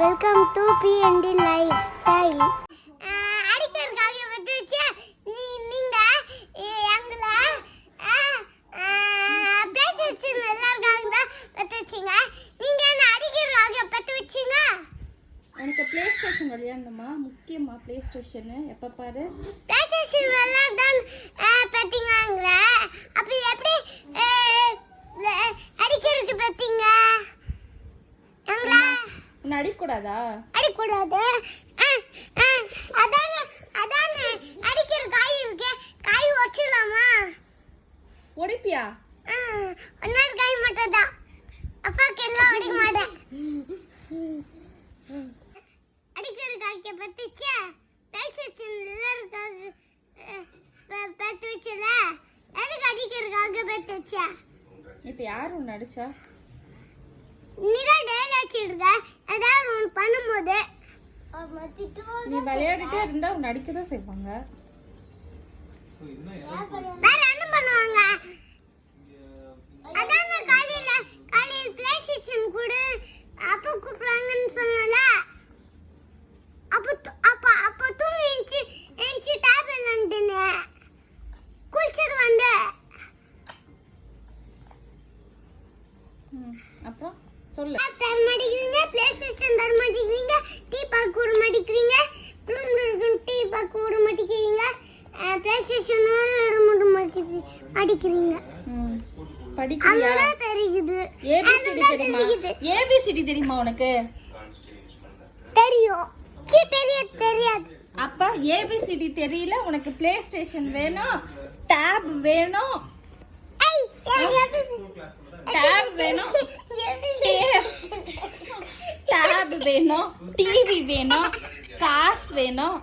Welcome to BNT lifestyle அடிக்கிறதுக்காக வந்து வச்சு நீ நீங்க எங்களை பேசிச்சு எல்லாருக்காக தான் பற்ற வச்சிங்க. நீங்க என்ன அடிக்கிறதுக்காக பற்ற வச்சிங்க? உனக்கு ப்ளே ஸ்டேஷன் விளையாடணுமா? முக்கியமா ப்ளே ஸ்டேஷனு எப்போ பாரு? பேசிச்சு எல்லாம் தான் பற்றிங்களா அடிக்கக்கூடாதா அடிக்கூடாது. அதானே அதானே. அடிக்கிற காய் இருக்கு காய் வச்சிடலாமா ஒடிப்பியா இன்னொரு காய் மட்டும் தான் அப்பாவுக்கு எல்லாம் அடிக்க மாட்டேன். அடிக்கிற காய்க்க பத்துச்சே? பேசிச்சு எல்லாருக்காக பத்து வச்சல. எதுக்கு அடிக்கிறதுக்காக பத்து வச்சே இப்போ யார் உன்னை அடிச்சா? டேல் அடிச்சிருக்க ஏதாவது ஒன்று பண்ணும்போது. நீ விளையாடிட்டே இருந்தா உன்னை அடிக்க தான் செய்வாங்க. வேற என்ன பண்ணுவாங்க? அதான் நான் காலையில காலையில பிளே ஸ்டேஷன் கூட அப்பா கூப்பிடுறாங்கன்னு சொன்னல. அப்போ அப்ப அப்போ தூங்கி எழுந்துச்சு எழுந்துச்சு டேப் விளாண்டுன்னு குளிச்சுட்டு வந்து. அப்புறம்? சொல்லு. தர மாட்டேங்கிறீங்க பிளே ஸ்டேஷன் தர மாட்டேங்கிறீங்க டீ பார்க்க விட மாட்டேங்கிறீங்க இருக்கும் டீ பார்க்க விட மாட்டேங்கிறீங்க பிளே ஸ்டேஷன் மாட்டேங்கிறீங்க படிக்கிறியா? அதுதான் தெரியுது. ஏபிசிடி தெரியுமா? ஏபிசிடி தெரியுமா உனக்கு? தெரியும். சி தெரியாது தெரியாது. அப்ப ஏபிசிடி தெரியல. உனக்கு ப்ளே ஸ்டேஷன் வேணும். டேப் வேணும். டேப் வேணும். டேப் வேணும் டிவி வேணும் காசு வேணும்